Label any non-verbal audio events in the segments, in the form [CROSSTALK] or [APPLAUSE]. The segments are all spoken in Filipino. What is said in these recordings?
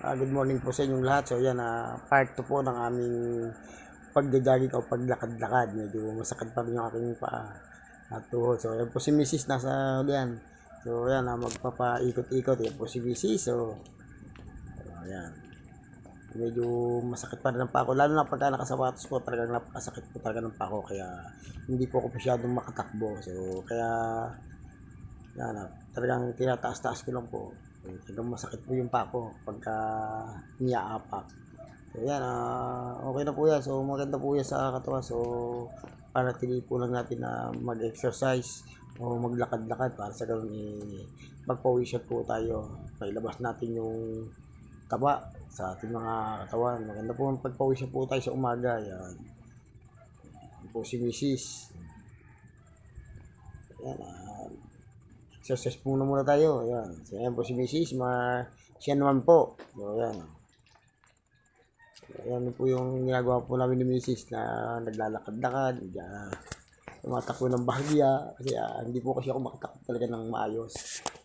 Ah, good morning po sa inyong lahat. So yan, ah, part 2 po ng aming pagdadagig o paglakad-lakad. Medyo masakit pa rin yung aking paa at tuhod. So yan po si Mrs. nasa yan. So yan, ah, magpapaikot-ikot. Yan po si Mrs. So, yan. Medyo masakit pa rin ang pako. Lalo na pagka nakasapatos po, talagang napakasakit po talaga ng pako. Kaya hindi po ako masyadong makatakbo. So kaya yan, ah, talagang tinataas-taas ko lang po. Talagang masakit po yung pako pagka niyaapak. So yan, ah, okay na po yan. So maganda po yan sa katawan. So panatili po lang natin na mag-exercise o maglakad-lakad para sa ganun eh, magpawisan po tayo. Pailabas natin yung taba sa ating mga katawan. Maganda po ang pagpawisan po tayo sa umaga. Yan. Yan po si Mrs. Yan, ah, exercise muna muna tayo. Ayan. So, ayan po si Mrs. Ma siya naman po. So, ayan. So, ayan po yung ginagawa po namin ni Mrs. na naglalakad-lakad. Uh, tumatakbo ng bahagya. Kasi ah, hindi po kasi ako makatakbo talaga ng maayos.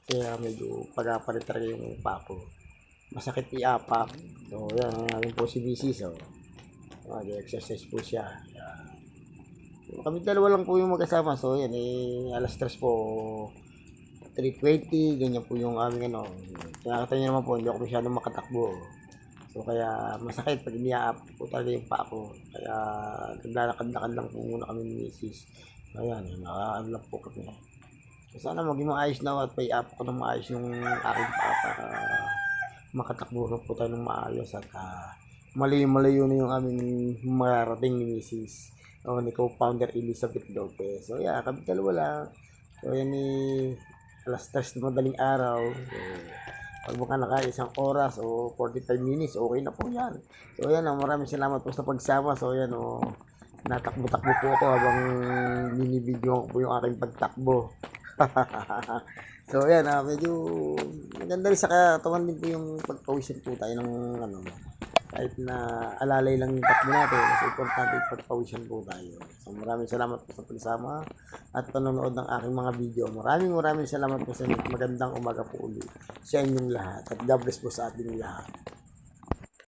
Kaya medyo pagapalit talaga yung pako. Masakit iapak. So, ayan. Ayan po si Mrs. So, mag-exercise po siya. Ayan. Kami dalawa lang po yung magkasama. So, yan eh, alas stress po. 320, ganyan po yung aming ano. Nakakita niyo naman po, hindi ako masyadong makatakbo. So, kaya masakit pag iniaap po talaga yung paa ko. Kaya naglalakad-lakad lang po muna kami ni Mrs. Ayan, nakakaan lang po kami. So, sana maging maayos na at pay-up ko ng maayos yung aking paa para makatakbo na po tayo ng maayos at uh, malayo-malayo na yung aming mararating ni Mrs. O ni co-founder Elizabeth Lopez. So, yeah, kami dalawa lang. So, yan ni alas 3 na madaling araw. So, pag baka naka isang oras o 45 minutes, okay na po yan. So, yan, oh, maraming salamat po sa pagsama. So, yan, oh, natakbo-takbo po ako habang minibidyo ko po yung aking pagtakbo. [LAUGHS] so, yan, ah, medyo maganda rin sa katawan din po yung pagpawisan po tayo ng ano, kahit na alalay lang yung takbo natin, mas importante pagpawisan po tayo. So maraming salamat po sa pagsama at panonood ng aking mga video. Maraming maraming salamat po sa inyo. Magandang umaga po ulit sa inyong lahat. At God bless po sa ating lahat.